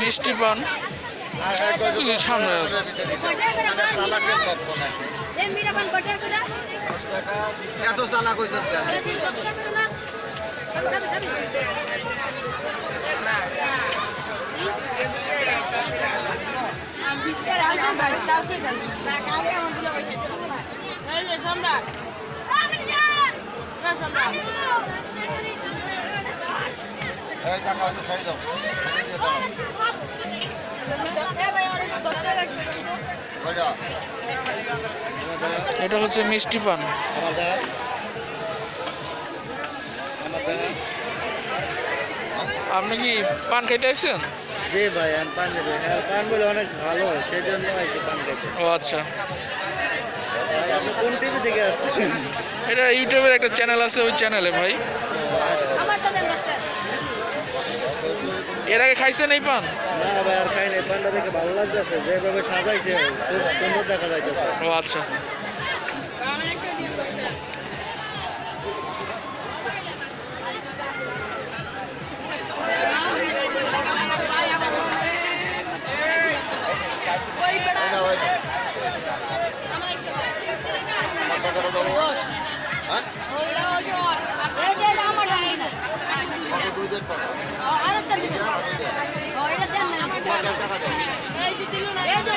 মিষ্টি পান। সামনে আছে। এত হয়েছে এটা হচ্ছে মিষ্টি পান। আপনি কি পান খাইতে আসছেন জি ভাই আমি পান দেবো হ্যাঁ পান বলে অনেক ভালো সেই জন্য আইছি পান খেতে ও আচ্ছা। কোন টিভি থেকে আসছেন? এটা ইউটিউবের একটা চ্যানেল আছে ওই চ্যানেলে ভাই। এর আগে খাইছেন এই পান? না ভাই আর খাই নাই। পানটা দেখে ভালো লাগতেছে যেভাবে সাজাইছে খুব সুন্দর দেখা যাইতেছে। ও আচ্ছা। মেয়েদের কথা